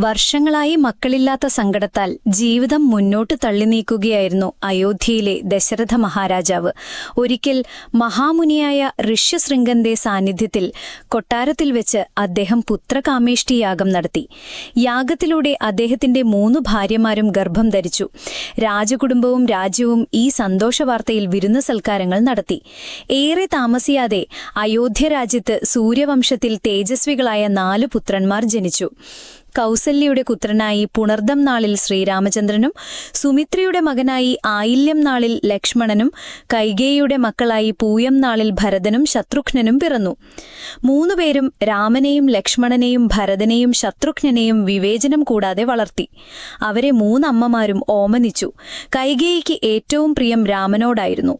വർഷങ്ങളായി മക്കളില്ലാത്ത സങ്കടത്താൽ ജീവിതം മുന്നോട്ട് തള്ളി നീക്കുകയായിരുന്നു അയോധ്യയിലെ ദശരഥ മഹാരാജാവ്. ഒരിക്കൽ മഹാമുനിയായ ഋഷ്യശൃംഗന്റെ സാന്നിധ്യത്തിൽ കൊട്ടാരത്തിൽ വെച്ച് അദ്ദേഹം പുത്രകാമേഷ്ടി യാഗം നടത്തി. യാഗത്തിലൂടെ അദ്ദേഹത്തിന്റെ മൂന്ന് ഭാര്യമാരും ഗർഭം ധരിച്ചു. രാജകുടുംബവും രാജ്യവും ഈ സന്തോഷവാർത്തയിൽ വിരുന്ന് സൽക്കാരങ്ങൾ നടത്തി. ഏറെ താമസിയാതെ അയോധ്യ രാജ്യത്ത് സൂര്യവംശത്തിൽ തേജസ്വികളായ നാലു പുത്രന്മാർ ജനിച്ചു. കൗസല്യയുടെ പുത്രനായി പുണർദം നാളിൽ ശ്രീരാമചന്ദ്രനും സുമിത്രയുടെ മകനായി ആയില്യം നാളിൽ ലക്ഷ്മണനും കൈകേയിയുടെ മക്കളായി പൂയം നാളിൽ ഭരതനും ശത്രുഘ്നനും പിറന്നു. മൂന്നുപേരും രാമനെയും ലക്ഷ്മണനെയും ഭരതനെയും ശത്രുഘ്നനെയും വിവേചനം കൂടാതെ വളർത്തി. അവരെ മൂന്നമ്മമാരും ഓമനിച്ചു. കൈകേയിക്ക് ഏറ്റവും പ്രിയം രാമനോടായിരുന്നു.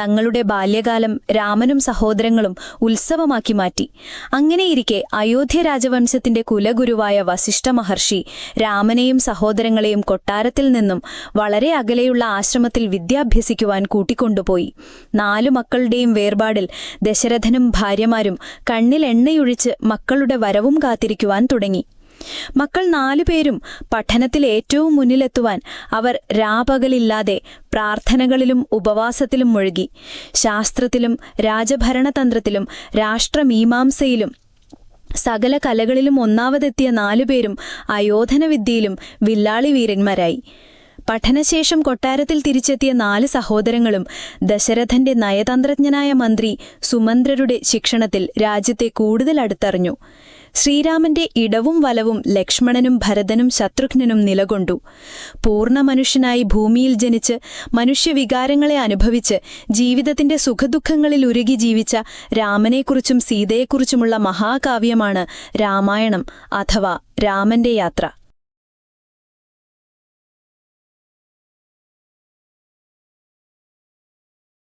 തങ്ങളുടെ ബാല്യകാലം രാമനും സഹോദരങ്ങളും ഉത്സവമാക്കി മാറ്റി. അങ്ങനെയിരിക്കെ അയോധ്യ രാജവംശത്തിന്റെ കുലഗുരുവായ വസിഷ്ഠ മഹർഷി രാമനെയും സഹോദരങ്ങളെയും കൊട്ടാരത്തിൽ നിന്നും വളരെ അകലെയുള്ള ആശ്രമത്തിൽ വിദ്യാഭ്യസിക്കുവാൻ കൂട്ടിക്കൊണ്ടുപോയി. നാലു മക്കളുടെയും വേർപാടിൽ ദശരഥനും ഭാര്യമാരും കണ്ണിൽ എണ്ണയൊഴിച്ച് മക്കളുടെ വരവും കാത്തിരിക്കുവാൻ തുടങ്ങി. മക്കൾ നാലുപേരും പഠനത്തിൽ ഏറ്റവും മുന്നിലെത്തുവാൻ അവർ രാപകലില്ലാതെ പ്രാർത്ഥനകളിലും ഉപവാസത്തിലും മുഴുകി. ശാസ്ത്രത്തിലും രാജഭരണതന്ത്രത്തിലും രാഷ്ട്രമീമാംസയിലും സകല കലകളിലും ഒന്നാവതെത്തിയ നാലുപേരും അയോധനവിദ്യയിലും വില്ലാളി വീരന്മാരായി. പഠനശേഷം കൊട്ടാരത്തിൽ തിരിച്ചെത്തിയ നാല് സഹോദരങ്ങളും ദശരഥന്റെ നയതന്ത്രജ്ഞനായ മന്ത്രി സുമന്ത്രരുടെ ശിക്ഷണത്തിൽ രാജ്യത്തെ കൂടുതൽ അടുത്തറിഞ്ഞു. ശ്രീരാമന്റെ ഇടവും വലവും ലക്ഷ്മണനും ഭരതനും ശത്രുഘ്നനും നിലകൊണ്ടു. പൂർണ മനുഷ്യനായി ഭൂമിയിൽ ജനിച്ച് മനുഷ്യവികാരങ്ങളെ അനുഭവിച്ച് ജീവിതത്തിന്റെ സുഖദുഃഖങ്ങളിൽ ഉരുകി ജീവിച്ച രാമനെക്കുറിച്ചും സീതയെക്കുറിച്ചുമുള്ള മഹാകാവ്യമാണ് രാമായണം അഥവാ രാമന്റെ യാത്ര.